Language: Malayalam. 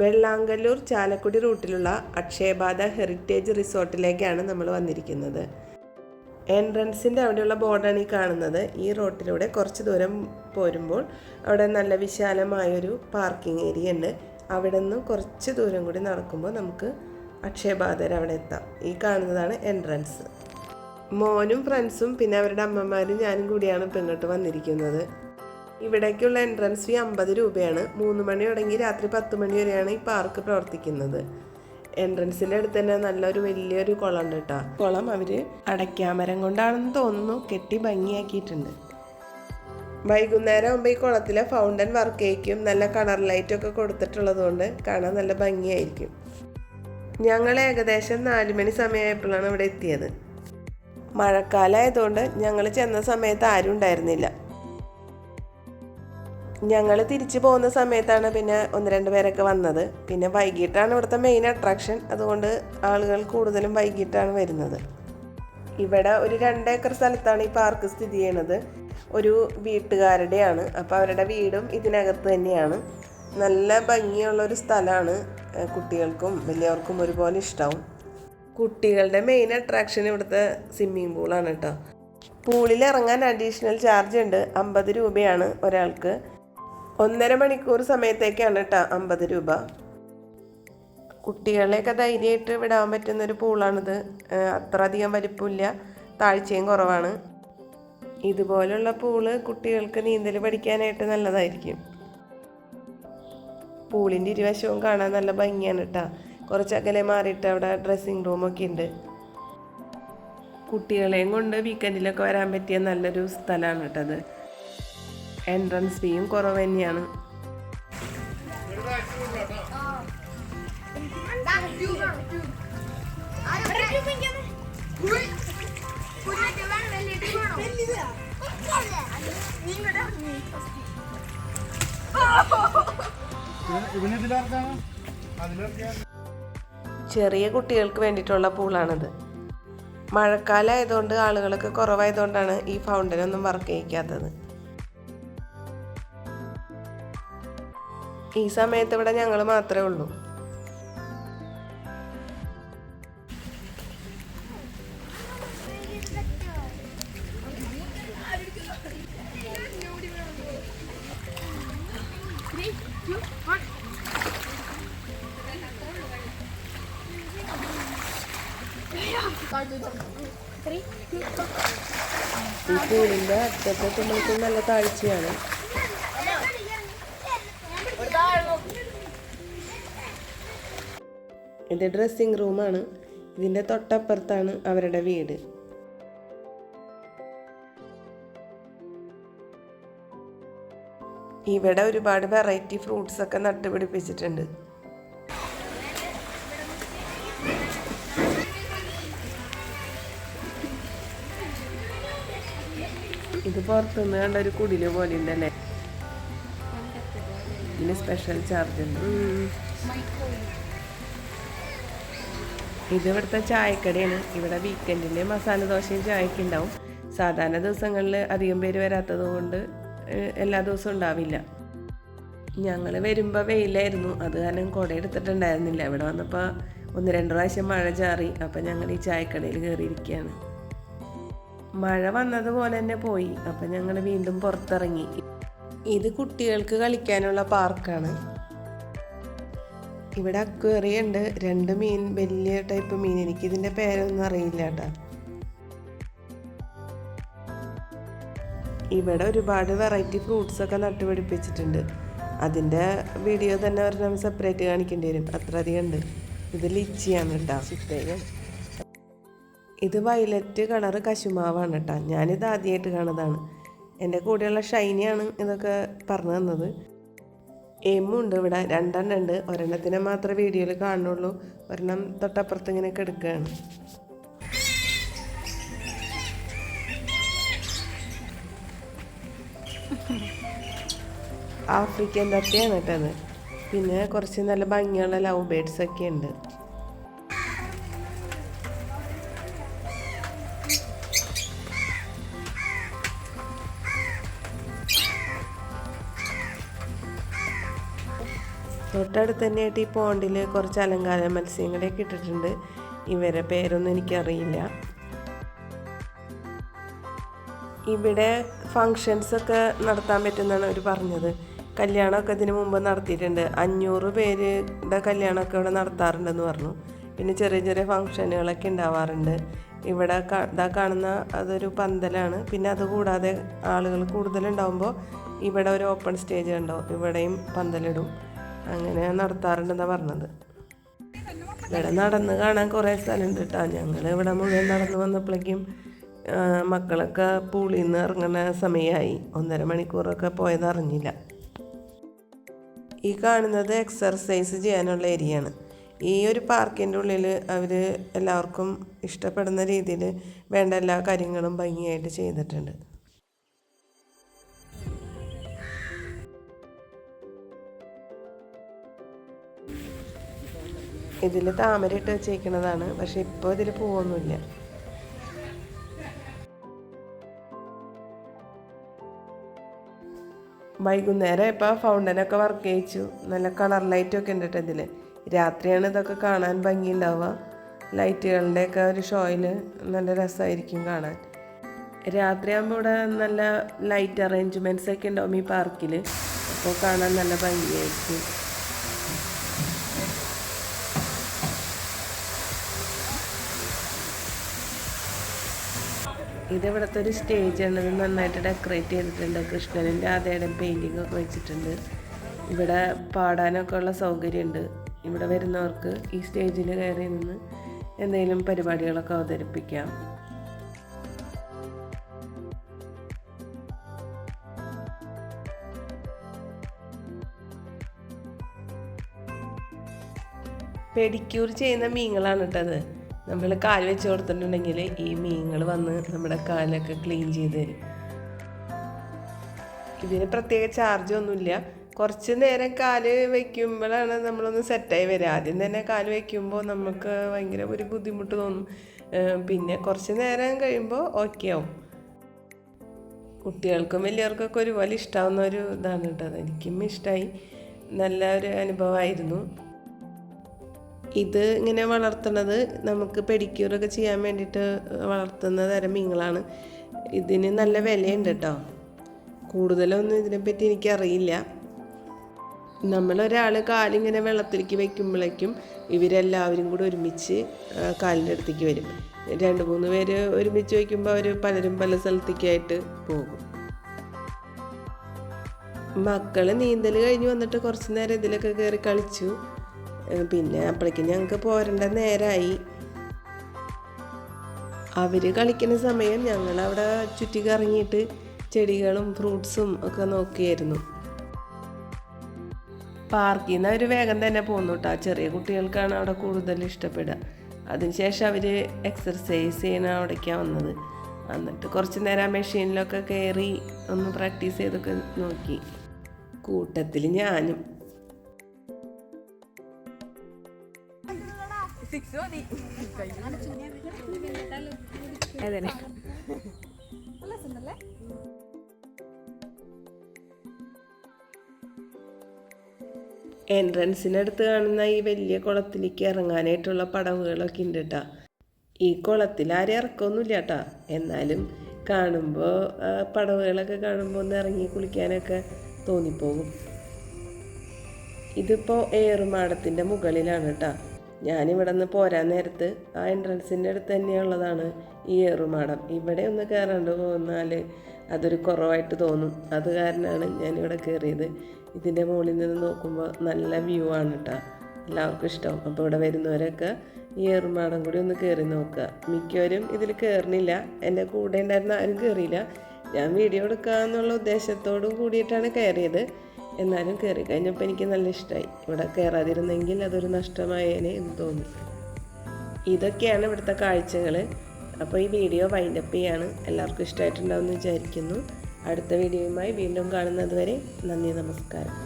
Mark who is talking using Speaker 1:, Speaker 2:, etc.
Speaker 1: വെള്ളാങ്കല്ലൂർ ചാലക്കുടി റൂട്ടിലുള്ള അക്ഷയബാധ ഹെറിറ്റേജ് റിസോർട്ടിലേക്കാണ് നമ്മൾ വന്നിരിക്കുന്നത്. എൻട്രൻസിന്റെ അവിടെയുള്ള ബോർഡാണ് ഈ കാണുന്നത്. ഈ റോട്ടിലൂടെ കുറച്ച് ദൂരം പോരുമ്പോൾ അവിടെ നല്ല വിശാലമായൊരു പാർക്കിംഗ് ഏരിയ ഉണ്ട് അവിടെ നിന്ന് കുറച്ച് ദൂരം കൂടി നടക്കുമ്പോൾ നമുക്ക് അക്ഷയബാധര അവിടെ എത്താം. ഈ കാണുന്നതാണ് എൻട്രൻസ്. മോനും ഫ്രണ്ട്സും പിന്നെ അവരുടെ അമ്മമാരും ഞാനും കൂടിയാണ് ഇപ്പം ഇങ്ങോട്ട് വന്നിരിക്കുന്നത്. ഇവിടേക്കുള്ള എൻട്രൻസ് ഫീ അമ്പത് രൂപയാണ്. മൂന്ന് മണി തുടങ്ങി രാത്രി പത്ത് മണി വരെയാണ് ഈ പാർക്ക് പ്രവർത്തിക്കുന്നത്. എൻട്രൻസിന്റെ അടുത്ത് തന്നെ നല്ലൊരു വലിയൊരു കുളം ഉണ്ട് കേട്ടോ. കുളം അവർ അടയ്ക്കാമരം കൊണ്ടാണെന്ന് തോന്നുന്നു കെട്ടി ഭംഗിയാക്കിയിട്ടുണ്ട്. വൈകുന്നേരം ആകുമ്പോൾ ഈ കുളത്തിലെ ഫൗണ്ടൻ വർക്ക് നല്ല കളർ ലൈറ്റൊക്കെ കൊടുത്തിട്ടുള്ളത് കൊണ്ട് കാണാൻ നല്ല ഭംഗിയായിരിക്കും. ഞങ്ങൾ ഏകദേശം നാല് മണി സമയമായപ്പോഴാണ് ഇവിടെ എത്തിയത്. മഴക്കാലമായതുകൊണ്ട് ഞങ്ങൾ ചെന്ന സമയത്ത് ആരും ഉണ്ടായിരുന്നില്ല. ഞങ്ങൾ തിരിച്ചു പോകുന്ന സമയത്താണ് പിന്നെ ഒന്ന് രണ്ട് പേരൊക്കെ വന്നത്. പിന്നെ വൈകിട്ടാണ് ഇവിടുത്തെ മെയിൻ അട്രാക്ഷൻ അതുകൊണ്ട് ആളുകൾ കൂടുതലും വൈകിട്ടാണ് വരുന്നത്. ഇവിടെ ഒരു രണ്ട് ഏക്കർ സ്ഥലത്താണ് ഈ പാർക്ക് സ്ഥിതി ചെയ്യണത്. ഒരു വീട്ടുകാരുടെയാണ്. അപ്പോൾ അവരുടെ വീടും ഇതിനകത്ത് തന്നെയാണ്. നല്ല ഭംഗിയുള്ള ഒരു സ്ഥലമാണ്. കുട്ടികൾക്കും വലിയവർക്കും ഒരുപോലെ ഇഷ്ടമാവും കുട്ടികളുടെ മെയിൻ അട്രാക്ഷൻ ഇവിടുത്തെ സ്വിമ്മിംഗ് പൂളാണ് കേട്ടോ പൂളിൽ ഇറങ്ങാൻ അഡീഷണൽ ചാർജ് ഉണ്ട്. അമ്പത് രൂപയാണ് ഒരാൾക്ക്. ഒന്നര മണിക്കൂർ സമയത്തേക്കാണ് കേട്ടോ അമ്പത് രൂപ. കുട്ടികളെയൊക്കെ ധൈര്യമായിട്ട് വിടാൻ പറ്റുന്നൊരു പൂളാണിത്. അത്ര അധികം വലിപ്പമില്ല. താഴ്ചയും കുറവാണ്. ഇതുപോലുള്ള പൂൾ കുട്ടികൾക്ക് നീന്തൽ പഠിക്കാനായിട്ട് നല്ലതായിരിക്കും. പൂളിന്റെ ഇരുവശവും കാണാൻ നല്ല ഭംഗിയാണ് കേട്ടോ കുറച്ച് അകലെ മാറിയിട്ട് അവിടെ ഡ്രസ്സിങ് റൂമൊക്കെ ഉണ്ട്. കുട്ടികളെയും കൊണ്ട് വീക്കെൻഡിലൊക്കെ വരാൻ പറ്റിയ നല്ലൊരു സ്ഥലമാണ് കേട്ടത് എൻട്രൻസ് ഫീയും കുറവ് തന്നെയാണ്. ചെറിയ കുട്ടികൾക്ക് വേണ്ടിയിട്ടുള്ള പൂളാണിത്. മഴക്കാലം ആയതുകൊണ്ട് ആളുകളൊക്കെ കുറവായതുകൊണ്ടാണ് ഈ ഫൗണ്ടൻ ഒന്നും വർക്ക് ചെയ്യിക്കാത്തത്. ഈ സമയത്ത് ഇവിടെ ഞങ്ങൾ മാത്രമേ ഉള്ളൂ. ഈ പൂളിന്റെ അറ്റത്തൊക്കെ നമുക്ക് നല്ല താഴ്ചയാണ്. ഇത് ഡ്രസ്സിംഗ് റൂമാണ് ഇതിന്റെ തൊട്ടപ്പുറത്താണ് അവരുടെ വീട്. ഇവിടെ ഒരുപാട് വെറൈറ്റി ഫ്രൂട്ട്സ് ഒക്കെ നട്ടുപിടിപ്പിച്ചിട്ടുണ്ട്. ഇത് പുറത്തുനിന്ന് കണ്ട ഒരു കുടിൽ പോലെ ഉണ്ടല്ലേ ഇതിന് സ്പെഷ്യൽ ചാർജ് ഉണ്ട്. ഇത് ഇവിടുത്തെ ചായക്കടയാണ്. ഇവിടെ വീക്കെൻഡിൽ മസാല ദോശയും ചായക്ക് ഉണ്ടാവും. സാധാരണ ദിവസങ്ങളിൽ അധികം പേര് വരാത്തത് കൊണ്ട് എല്ലാ ദിവസവും ഉണ്ടാവില്ല. ഞങ്ങൾ വരുമ്പോൾ വെയിലായിരുന്നു. അത് കാരണം കുട എടുത്തിട്ടുണ്ടായിരുന്നില്ല. ഇവിടെ വന്നപ്പോൾ ഒന്ന് രണ്ട് പ്രാവശ്യം മഴ ചാറി. അപ്പം ഞങ്ങൾ ഈ ചായക്കടയിൽ കയറിയിരിക്കുകയാണ് മഴ വന്നതുപോലെ തന്നെ പോയി. അപ്പം ഞങ്ങൾ വീണ്ടും പുറത്തിറങ്ങി. ഇത് കുട്ടികൾക്ക് കളിക്കാനുള്ള പാർക്കാണ്. ഇവിടെ അക്വേറിയ ഉണ്ട് രണ്ട് മീൻ വലിയ ടൈപ്പ് മീൻ. എനിക്ക് ഇതിന്റെ പേരൊന്നും അറിയില്ല കേട്ടോ. ഇവിടെ ഒരുപാട് വെറൈറ്റി ഫ്രൂട്ട്സ് ഒക്കെ നട്ടുപിടിപ്പിച്ചിട്ടുണ്ട്. അതിന്റെ വീഡിയോ തന്നെ ഒരെണ്ണം സെപ്പറേറ്റ് കാണിക്കേണ്ടി വരും. അത്ര അധികം ഉണ്ട്. ഇത് ലിച്ചിയാണ് കേട്ടോ. ചിത്തേന് ഇത് വയലറ്റ് കളറ് കശുമാവാണ് കേട്ടോ. ഞാനിത് ആദ്യമായിട്ട് കാണുന്നതാണ്. എന്റെ കൂടെയുള്ള ഷൈനിയാണ് ഇതൊക്കെ പറഞ്ഞു തന്നത്. എമ്മുണ്ട് ഇവിടെ. രണ്ടെണ്ണം ഉണ്ട്. ഒരെണ്ണത്തിനെ മാത്രമേ വീഡിയോയിൽ കാണുള്ളൂ ഒരെണ്ണം തൊട്ടപ്പുറത്ത് ഇങ്ങനെ കിടക്കുകയാണ്. ആഫ്രിക്കൻ തത്തയാണ് കേട്ടത്. പിന്നെ കുറച്ച് നല്ല ഭംഗിയുള്ള ലവ് ബേഡ്സ് ഒക്കെ ഉണ്ട്. തൊട്ടടുത്ത് തന്നെയായിട്ട് ഈ പോണ്ടിൽ കുറച്ച് അലങ്കാര മത്സ്യങ്ങളെയൊക്കെ ഇട്ടിട്ടുണ്ട്. ഇവരെ പേരൊന്നും എനിക്കറിയില്ല. ഇവിടെ ഫങ്ഷൻസൊക്കെ നടത്താൻ പറ്റുമെന്നാണ് അവർ പറഞ്ഞത്. കല്യാണമൊക്കെ ഇതിനു മുമ്പ് നടത്തിയിട്ടുണ്ട്. അഞ്ഞൂറ് പേരുടെ കല്യാണമൊക്കെ ഇവിടെ നടത്താറുണ്ടെന്ന് പറഞ്ഞു. പിന്നെ ചെറിയ ചെറിയ ഫങ്ഷനുകളൊക്കെ ഉണ്ടാവാറുണ്ട്. ഇവിടെ ഇതാ കാണുന്ന അതൊരു പന്തലാണ്. പിന്നെ അതുകൂടാതെ ആളുകൾ കൂടുതലുണ്ടാകുമ്പോൾ ഇവിടെ ഒരു ഓപ്പൺ സ്റ്റേജ് ഉണ്ടോ ഇവിടെയും പന്തലിടും. അങ്ങനെ നടത്താറുണ്ടെന്നാണ് പറഞ്ഞത്. ഇവിടെ നടന്ന് കാണാൻ കുറേ സ്ഥലമുണ്ട് കേട്ടോ ഞങ്ങൾ ഇവിടെ മുഴുവൻ നടന്ന് വന്നപ്പോഴേക്കും മക്കളൊക്കെ പൂളിൽ നിന്ന് ഇറങ്ങുന്ന സമയമായി ഒന്നര മണിക്കൂറൊക്കെ പോയത് അറിഞ്ഞില്ല. ഈ കാണുന്നത് എക്സർസൈസ് ചെയ്യാനുള്ള ഏരിയയാണ് ഈ ഒരു പാർക്കിന്റെ ഉള്ളിൽ അവർ എല്ലാവർക്കും ഇഷ്ടപ്പെടുന്ന രീതിയിൽ വേണ്ട എല്ലാ കാര്യങ്ങളും ഭംഗിയായിട്ട് ചെയ്തിട്ടുണ്ട്. ഇതിൽ താമര ഇട്ട് വെച്ചേക്കുന്നതാണ് പക്ഷെ ഇപ്പോൾ ഇതിൽ പൂവൊന്നുമില്ല. വൈകുന്നേരം ഇപ്പോൾ ഫൗണ്ടനൊക്കെ വർക്ക് ചെയ്യിച്ചു. നല്ല കളർ ലൈറ്റൊക്കെ ഉണ്ട് ഇതിൽ രാത്രിയാണ് ഇതൊക്കെ കാണാൻ ഭംഗിയുണ്ടാവുക. ലൈറ്റുകളുടെയൊക്കെ ഒരു ഷോയിൽ നല്ല രസമായിരിക്കും കാണാൻ. രാത്രിയാകുമ്പോൾ ഇവിടെ നല്ല ലൈറ്റ് അറേഞ്ച്മെന്റ്സ് ഒക്കെ ഉണ്ടാവും ഈ പാർക്കിൽ അപ്പോൾ കാണാൻ നല്ല ഭംഗിയായിരിക്കും. ഇത് ഇവിടുത്തെ ഒരു സ്റ്റേജാണ് ഇത് നന്നായിട്ട് ഡെക്കറേറ്റ് ചെയ്തിട്ടുണ്ട്. കൃഷ്ണനിന്റെ അതേടെ പെയിന്റിംഗ് ഒക്കെ വെച്ചിട്ടുണ്ട്. ഇവിടെ പാടാനൊക്കെ ഉള്ള സൗകര്യമുണ്ട്. ഇവിടെ വരുന്നവർക്ക് ഈ സ്റ്റേജിൽ കയറി നിന്ന് എന്തെങ്കിലും പരിപാടികളൊക്കെ അവതരിപ്പിക്കാം. പെഡിക്യൂർ ചെയ്യുന്ന മീങ്ങളാണ് കേട്ടത് നമ്മൾ കാൽ വെച്ച് കൊടുത്തിട്ടുണ്ടെങ്കിൽ ഈ മീനുകൾ വന്ന് നമ്മുടെ കാലൊക്കെ ക്ലീൻ ചെയ്ത് തരും. ഇതിന് പ്രത്യേക ചാർജ് ഒന്നുമില്ല. കുറച്ച് നേരം കാൽ വയ്ക്കുമ്പോഴാണ് നമ്മളൊന്ന് സെറ്റായി വരിക ആദ്യം തന്നെ കാൽ വയ്ക്കുമ്പോൾ നമുക്ക് ഭയങ്കര ഒരു ബുദ്ധിമുട്ട് തോന്നും. പിന്നെ കുറച്ച് നേരം കഴിയുമ്പോൾ ഓക്കെ ആവും. കുട്ടികൾക്കും വലിയവർക്കൊക്കെ ഒരുപോലെ ഇഷ്ടാവുന്ന ഒരു ഇതാണ് കേട്ടോ. എനിക്കും ഇഷ്ടമായി നല്ല ഒരു അനുഭവമായിരുന്നു. ഇത് ഇങ്ങനെ വളർത്തുന്നത് നമുക്ക് പെഡിക്യൂറൊക്കെ ചെയ്യാൻ വേണ്ടിയിട്ട് വളർത്തുന്ന തരം മീങ്ങളാണ് ഇതിന് നല്ല വിലയുണ്ട് കേട്ടോ കൂടുതലൊന്നും ഇതിനെപ്പറ്റി എനിക്കറിയില്ല. നമ്മളൊരാൾ കാലിങ്ങനെ വെള്ളത്തിലേക്ക് വയ്ക്കുമ്പോഴേക്കും ഇവരെല്ലാവരും കൂടി ഒരുമിച്ച് കാലിന്റെ അടുത്തേക്ക് വരും. രണ്ട് മൂന്ന് പേര് ഒരുമിച്ച് വയ്ക്കുമ്പോൾ അവർ പലരും പല സ്ഥലത്തേക്കായിട്ട് പോകും. മക്കൾ നീന്തൽ കഴിഞ്ഞ് വന്നിട്ട് കുറച്ച് നേരം ഇതിലൊക്കെ കയറി കളിച്ചു. പിന്നെ അപ്പോഴേക്കും ഞങ്ങൾക്ക് പോരേണ്ട നേരമായി അവർ കളിക്കുന്ന സമയം ഞങ്ങൾ അവിടെ ചുറ്റി കറങ്ങിയിട്ട് ചെടികളും ഫ്രൂട്ട്സും ഒക്കെ നോക്കിയായിരുന്നു. പാർക്കിൽ നിന്ന് അവർ വേഗം തന്നെ പോന്നു കേട്ടോ ചെറിയ കുട്ടികൾക്കാണ് അവിടെ കൂടുതൽ ഇഷ്ടപ്പെടുക. അതിനുശേഷം അവർ എക്സർസൈസ് ചെയ്യണ അവിടേക്കാണ് വന്നത്. എന്നിട്ട് കുറച്ച് നേരം ആ മെഷീനിലൊക്കെ കയറി ഒന്ന് പ്രാക്ടീസ് ചെയ്തൊക്കെ നോക്കി. കൂട്ടത്തിൽ ഞാനും
Speaker 2: അതന്നെ
Speaker 1: എൻട്രൻസിനടുത്ത് കാണുന്ന ഈ വലിയ കുളത്തിലേക്ക് ഇറങ്ങാനായിട്ടുള്ള പടവുകളൊക്കെ ഉണ്ട് കേട്ടോ ഈ കുളത്തിൽ ആരും ഇറക്കമൊന്നുമില്ല കേട്ടോ എന്നാലും കാണുമ്പോൾ പടവുകളൊക്കെ കാണുമ്പോൾ ഒന്ന് ഇറങ്ങി കുളിക്കാനൊക്കെ തോന്നിപ്പോകും. ഇതിപ്പോൾ ഏറുമാടത്തിന്റെ മുകളിലാണ് കേട്ടോ ഞാനിവിടെ നിന്ന് പോരാൻ നേരത്ത് ആ എൻട്രൻസിന്റെ അടുത്ത് തന്നെയുള്ളതാണ് ഈ ഏറുമാടം. ഇവിടെ ഒന്ന് കയറാണ്ട് പോകുന്നാൽ അതൊരു കുറവായിട്ട് തോന്നും. അത് കാരണമാണ് ഞാനിവിടെ കയറിയത് ഇതിന്റെ മുകളിൽ നിന്ന് നോക്കുമ്പോൾ നല്ല വ്യൂ ആണ് കേട്ടോ എല്ലാവർക്കും ഇഷ്ടം. അപ്പോൾ ഇവിടെ വരുന്നവരൊക്കെ ഈ ഏറുമാടം കൂടി ഒന്ന് കയറി നോക്കുക. മിക്കവരും ഇതിൽ കയറുന്നില്ല എന്റെ കൂടെ ഉണ്ടായിരുന്ന ആരും കയറിയില്ല ഞാൻ വീഡിയോ എടുക്കുക എന്നുള്ള ഉദ്ദേശത്തോടു കൂടിയിട്ടാണ് കയറിയത് എന്നാലും കയറി കഴിഞ്ഞപ്പോൾ എനിക്ക് നല്ല ഇഷ്ടമായി ഇവിടെ കയറാതിരുന്നെങ്കിൽ അതൊരു നഷ്ടമായേനെ എന്ന് തോന്നി. ഇതൊക്കെയാണ് ഇവിടുത്തെ കാഴ്ചകൾ അപ്പോൾ ഈ വീഡിയോ വൈൻഡപ്പ് ചെയ്യാണ്. എല്ലാവർക്കും ഇഷ്ടമായിട്ടുണ്ടാവുമെന്ന് വിചാരിക്കുന്നു. അടുത്ത വീഡിയോയുമായി വീണ്ടും കാണുന്നത് വരെ നന്ദി നമസ്കാരം.